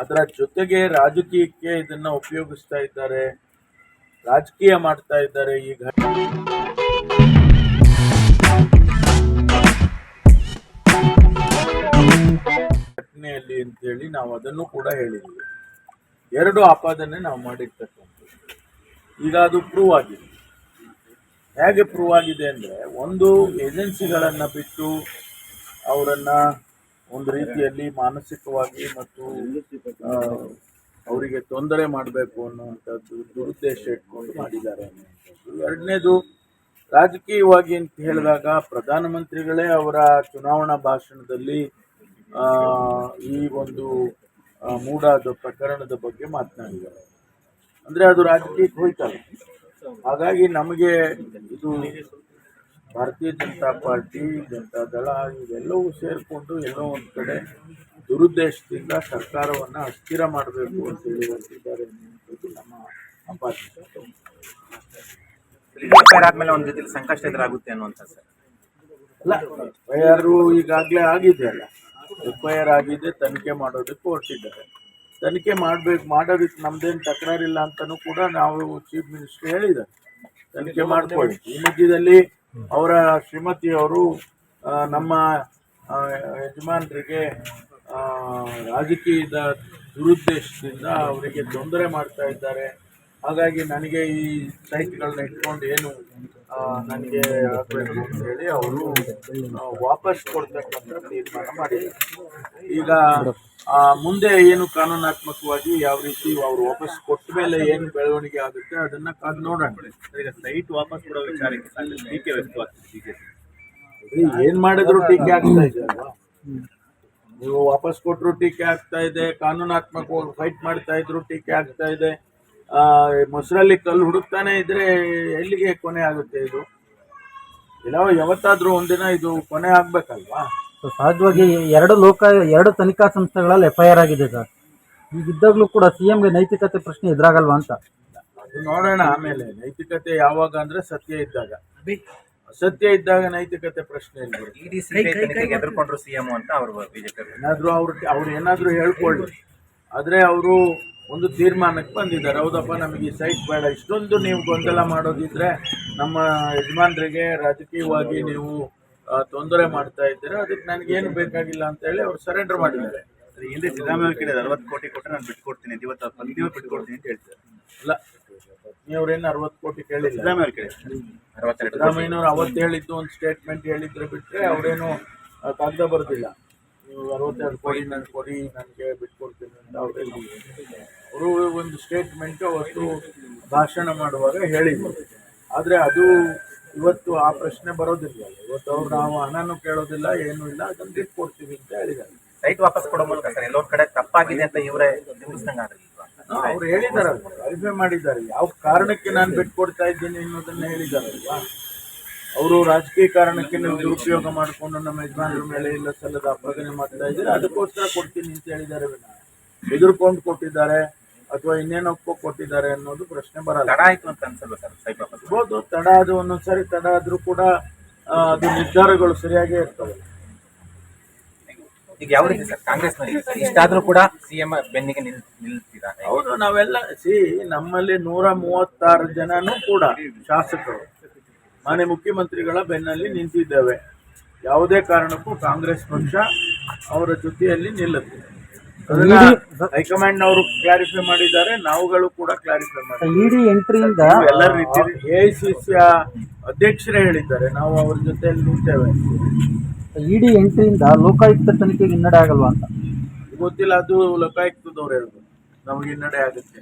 ಅದರ ಜೊತೆಗೆ ರಾಜಕೀಯಕ್ಕೆ ಇದನ್ನ ಉಪಯೋಗಿಸ್ತಾ ಇದ್ದಾರೆ, ರಾಜಕೀಯ ಮಾಡ್ತಾ ಇದ್ದಾರೆ ಈ ಘಟನೆ ಘಟನೆಯಲ್ಲಿ ಅಂತೇಳಿ ನಾವು ಅದನ್ನು ಕೂಡ ಹೇಳಿದ್ವಿ. ಎರಡು ಆಪಾದನೆ ನಾವು ಮಾಡಿರ್ತಕ್ಕಂಥದ್ದು. ಈಗ ಅದು ಪ್ರೂವ್ ಆಗಿದೆ. ಹೇಗೆ ಪ್ರೂವ್ ಆಗಿದೆ ಅಂದರೆ, ಒಂದು ಏಜೆನ್ಸಿಗಳನ್ನು ಬಿಟ್ಟು ಅವರನ್ನು ಒಂದು ರೀತಿಯಲ್ಲಿ ಮಾನಸಿಕವಾಗಿ ಮತ್ತು ಅವರಿಗೆ ತೊಂದರೆ ಮಾಡಬೇಕು ಅನ್ನುವಂಥದ್ದು ದುರುದ್ದೇಶ ಇಟ್ಕೊಂಡು ಮಾಡಿದ್ದಾರೆ. ಅನ್ನುವಂಥದ್ದು ಎರಡನೇದು, ರಾಜಕೀಯವಾಗಿ ಅಂತ ಹೇಳಿದಾಗ ಪ್ರಧಾನಮಂತ್ರಿಗಳೇ ಅವರ ಚುನಾವಣಾ ಭಾಷಣದಲ್ಲಿ ಈ ಒಂದು ಮೂಡಾದ ಪ್ರಕರಣದ ಬಗ್ಗೆ ಮಾತನಾಡಿದ್ದಾರೆ. ಅಂದರೆ ಅದು ರಾಜಕೀಯಕ್ಕೆ ಹೋಯ್ತಲ್ಲ ಹಾಗಾಗಿ ನಮಗೆ ಇದು ಭಾರತೀಯ ಜನತಾ ಪಾರ್ಟಿ ಜನತಾ ದಳ ಇವೆಲ್ಲವೂ ಸೇರಿಕೊಂಡು ಎಲ್ಲೋ ಒಂದು ಕಡೆ ದುರುದ್ದೇಶದಿಂದ ಸರ್ಕಾರವನ್ನು ಅಸ್ಥಿರ ಮಾಡಬೇಕು ಅಂತ ಹೇಳಿ ಹೊರಟಿದ್ದಾರೆ ಅನ್ನುವಂಥದ್ದು ನಮ್ಮ ಆದ್ಮೇಲೆ ಒಂದು ರೀತಿಯಲ್ಲಿ ಸಂಕಷ್ಟ ಎದುರಾಗುತ್ತೆ ಅನ್ನುವಂಥ ಸರ್. ಅಲ್ಲ ಎಫ್ ಐ ಆರ್ ಈಗಾಗಲೇ ಆಗಿದೆ ಅಲ್ಲ. ಎಫ್ ಐ ಆರ್ ಆಗಿದೆ ತನಿಖೆ ಮಾಡೋದಕ್ಕೆ ಹೊರಟಿದ್ದಾರೆ. ತನಿಖೆ ಮಾಡಬೇಕು ಮಾಡೋದಕ್ಕೆ ನಮ್ದೇನು ತಕರಾರಿಲ್ಲ ಅಂತಲೂ ಕೂಡ ನಾವು ಚೀಫ್ ಮಿನಿಸ್ಟರ್ ಹೇಳಿದ್ದಾರೆ. ತನಿಖೆ ಮಾಡ್ಕೊಳ್ಳಿ. ಈ ಮಧ್ಯದಲ್ಲಿ ಅವರ ಶ್ರೀಮತಿಯವರು ಅವರು ನಮ್ಮ ಯಜಮಾನರಿಗೆ ರಾಜಕೀಯದ ದುರುದ್ದೇಶದಿಂದ ಅವರಿಗೆ ತೊಂದರೆ ಮಾಡ್ತಾ ಇದ್ದಾರೆ. ಹಾಗಾಗಿ ನನಗೆ ಈ ಸೈಟ್ಗಳನ್ನ ಇಟ್ಕೊಂಡು ಏನು ನನಗೆ ಹೇಳಿ ಅವರು ವಾಪಸ್ ಕೊಡ್ತಕ್ಕಂಥ ತೀರ್ಮಾನ ಮಾಡಿ ಈಗ ಮುಂದೆ ಏನು ಕಾನೂನಾತ್ಮಕವಾಗಿ ಯಾವ ರೀತಿ ಅವರು ವಾಪಸ್ ಕೊಟ್ಟ ಮೇಲೆ ಏನು ಬೆಳವಣಿಗೆ ಆಗುತ್ತೆ ಅದನ್ನ ಕಾದು ನೋಡೋಣ. ಈಗ ಸೈಟ್ ವಾಪಸ್ ಕೊಡೋ ವಿಚಾರಕ್ಕೆ ಟೀಕೆ ವ್ಯಕ್ತವಾಗ್ತದೆ ಏನ್ ಮಾಡಿದ್ರು ಟೀಕೆ ಆಗ್ತಾ ಇದೆ ಅಲ್ವಾ? ನೀವು ವಾಪಸ್ ಕೊಟ್ಟರು ಟೀಕೆ ಆಗ್ತಾ ಇದೆ, ಕಾನೂನಾತ್ಮಕವಾಗಿ ಫೈಟ್ ಮಾಡ್ತಾ ಇದ್ರು ಟೀಕೆ ಆಗ್ತಾ ಇದೆ. ಮೊಸರಲ್ಲಿ ಕಲ್ಲು ಹುಡುಕ್ತಾನೆ ಇದ್ರೆ ಎಲ್ಲಿಗೆ ಕೊನೆ ಆಗುತ್ತೆ ಇದು? ಇಲ್ಲ ಯಾವತ್ತಾದ್ರೂ ಒಂದಿನ ಇದು ಕೊನೆ ಆಗ್ಬೇಕಲ್ವಾ? ಸೊ ಸಹಜವಾಗಿ ಎರಡು ಲೋಕ ಎರಡು ತನಿಖಾ ಸಂಸ್ಥೆಗಳಲ್ಲಿ ಎಫ್ ಐ ಆರ್ ಆಗಿದೆ ಸರ್. ಈಗಿದ್ದಾಗಲೂ ಕೂಡ ಸಿ ಎಂಗೆ ನೈತಿಕತೆ ಪ್ರಶ್ನೆ ಎದುರಾಗಲ್ವಾ ಅಂತ. ಅದು ನೋಡೋಣ ಆಮೇಲೆ. ನೈತಿಕತೆ ಯಾವಾಗ ಅಂದ್ರೆ ಸತ್ಯ ಇದ್ದಾಗ. ಸತ್ಯ ಇದ್ದಾಗ ನೈತಿಕತೆ ಪ್ರಶ್ನೆ ಇಲ್ಲ. ಇಡಿ ಸಿಬಿಐ ತನಿಖೆಗೆ ಎದುರ್ಕೊಂಡ್ರು ಸಿಎಂ ಅಂತ ಅವರು ಬಿಜೆಪಿ ಏನಾದ್ರೂ ಅವ್ರು ಅವ್ರು ಏನಾದ್ರೂ ಹೇಳ್ಕೊಳ್ಳಿ. ಆದ್ರೆ ಅವರು ಒಂದು ತೀರ್ಮಾನಕ್ಕೆ ಬಂದಿದ್ದಾರೆ. ಹೌದಪ್ಪ ನಮಗೆ ಈ ಸೈಟ್ ಬೇಡ. ಇಷ್ಟೊಂದು ನೀವು ಗೊಂದಲ ಮಾಡೋದಿದ್ರೆ ನಮ್ಮ ಯಜಮಾನರಿಗೆ ರಾಜಕೀಯವಾಗಿ ನೀವು ತೊಂದರೆ ಮಾಡ್ತಾ ಇದ್ದೀರ? ಅದಕ್ಕೆ ನನಗೇನು ಬೇಕಾಗಿಲ್ಲ ಅಂತ ಹೇಳಿ ಅವ್ರು ಸರೆಂಡರ್ ಮಾಡಿದ್ದಾರೆ. ಹಿಂದೆ ಸಿದ್ದರಾಮಯ್ಯ ಕೇಳಿದ ಅರವತ್ತು ಕೋಟಿ ಕೊಟ್ಟರೆ ನಾನು ಬಿಟ್ಕೊಡ್ತೀನಿ. ಇವತ್ತು ಪಂದ್ಯ ಬಿಟ್ಕೊಡ್ತೀನಿ ಅಂತ ಹೇಳ್ತಾರೆ. ಇಲ್ಲ ನೀವ್ರೇನು ಅರವತ್ತು ಕೋಟಿ ಕೇಳಿಲ್ಲ? ಸಿದ್ದರಾಮಯ್ಯ ಕೇಳಿ ಸಿದ್ದರಾಮಯ್ಯನವ್ರು ಅವತ್ತು ಹೇಳಿದ್ದು ಒಂದು ಸ್ಟೇಟ್ಮೆಂಟ್ ಹೇಳಿದ್ರೆ ಬಿಟ್ಟರೆ ಅವರೇನು ಕಾಗದ ಬರೆದಿಲ್ಲ. ನೀವು ಅರವತ್ತೆರಡು ಕೋಟಿ ನನ್ಗೆ ಕೊಡಿ ನನಗೆ ಬಿಟ್ಕೊಡ್ತೀನಿ ಅಂತ ಅವರೇ ಅವರು ಒಂದು ಸ್ಟೇಟ್ಮೆಂಟ್ ಅವತ್ತು ಭಾಷಣ ಮಾಡುವಾಗ ಹೇಳಿದ್ರು. ಆದರೆ ಅದು ಇವತ್ತು ಆ ಪ್ರಶ್ನೆ ಬರೋದಿಲ್ಲ. ಇವತ್ತು ಅವ್ರು ನಾವು ಹಣನೂ ಕೇಳೋದಿಲ್ಲ ಏನೂ ಇಲ್ಲ ಅದನ್ನು ಬಿಟ್ಕೊಡ್ತೀವಿ ಅಂತ ಹೇಳಿದ್ದಾರೆ. ರೈಟ್ ವಾಪಸ್ ಕೊಡೋ ಮೂಲಕ ಸರ್ ಎಲ್ಲೋ ಕಡೆ ತಪ್ಪಾಗಿದೆ ಅಂತ ಇವರೇ ಅವ್ರು ಹೇಳಿದ್ದಾರೆ ವೆರಿಫೈ ಮಾಡಿದ್ದಾರೆ. ಯಾವ ಕಾರಣಕ್ಕೆ ನಾನು ಬಿಟ್ಕೊಡ್ತಾ ಇದ್ದೀನಿ ಅನ್ನೋದನ್ನ ಹೇಳಿದಾರಲ್ವಾ? ಅವರು ರಾಜಕೀಯ ಕಾರಣಕ್ಕೆ ನೀವು ದುರುಪಯೋಗ ಮಾಡಿಕೊಂಡು ನಮ್ಮ ಯಜಮಾನರ ಮೇಲೆ ಇಲ್ಲ ಸಲ್ಲದ ಅಪಾದನೆ ಮಾಡ್ತಾ ಇದ್ದೀರಿ? ಅದಕ್ಕೋಸ್ಕರ ಕೊಡ್ತೀನಿ ಅಂತ ಹೇಳಿದ್ದಾರೆ ಎದುರ್ಕೊಂಡು ಕೊಟ್ಟಿದ್ದಾರೆ ಅಥವಾ ಇನ್ನೇನಕ್ಕೋ ಕೊಟ್ಟಿದ್ದಾರೆ ಅನ್ನೋದು ಪ್ರಶ್ನೆ ಬರಲ್ಲ. ತಡ ಆಯ್ತು ಅಂತ ಅನ್ಸಲ್ಲ ಸರ್ ಇರ್ಬೋದು ತಡ ಅದು ಒಂದೊಂದ್ಸರಿ ತಡ ಆದ್ರೂ ಕೂಡ ಅದು ನಿರ್ಧಾರಗಳು ಸರಿಯಾಗೇ ಇರ್ತವೆ. ಈಗ ಯಾವ ರೀತಿ ಸರ್ ಕಾಂಗ್ರೆಸ್ನಲ್ಲಿ ಇಷ್ಟಾದ್ರೂ ಕೂಡ ಸಿಎಂ ಬೆನ್ನಿಗೆ ನಿಲ್ ನಿಲ್ತಿದ್ದಾರೆ? ಹೌದು ನಾವೆಲ್ಲ ಸಿ ನಮ್ಮಲ್ಲಿ ನೂರ ಮೂವತ್ತಾರು ಜನನೂ ಕೂಡ ಶಾಸಕರು. ಮಾನ್ಯ ಮುಖ್ಯಮಂತ್ರಿಗಳ ಬೆನ್ನಲ್ಲಿ ನಿಂತಿದ್ದೇವೆ. ಯಾವುದೇ ಕಾರಣಕ್ಕೂ ಕಾಂಗ್ರೆಸ್ ಪಕ್ಷ ಅವರ ಜೊತೆಯಲ್ಲಿ ನಿಲ್ಲುತ್ತೆ. ಹೈಕಮಾಂಡ್ನವರು ಹೈಕಮಾಂಡ್ ಅವರು ಕ್ಲಾರಿಫೈ ಮಾಡಿದ್ದಾರೆ ನಾವುಗಳು ಕೂಡ ಕ್ಲಾರಿಫೈ ಮಾಡಿದ್ದೇವೆ. ಇಡಿ ಎಂಟ್ರಿಯಿಂದ ಎಲ್ಲ ರೀತಿ ಎಐಸಿಸಿಯ ಅಧ್ಯಕ್ಷರೇ ಹೇಳಿದ್ದಾರೆ ನಾವು ಅವ್ರ ಜೊತೆಯಲ್ಲಿ ನಿಂತೇವೆ. ಇಡಿ ಎಂಟ್ರಿಯಿಂದ ಲೋಕಾಯುಕ್ತ ತನಿಖೆಗೆ ಹಿನ್ನಡೆ ಆಗಲ್ವಾ ಅಂತ? ಗೊತ್ತಿಲ್ಲ ಅದು ಲೋಕಾಯುಕ್ತದವ್ರು ಹೇಳ್ಬೋದು. ನಮಗೆ ಹಿನ್ನಡೆ ಆಗುತ್ತೆ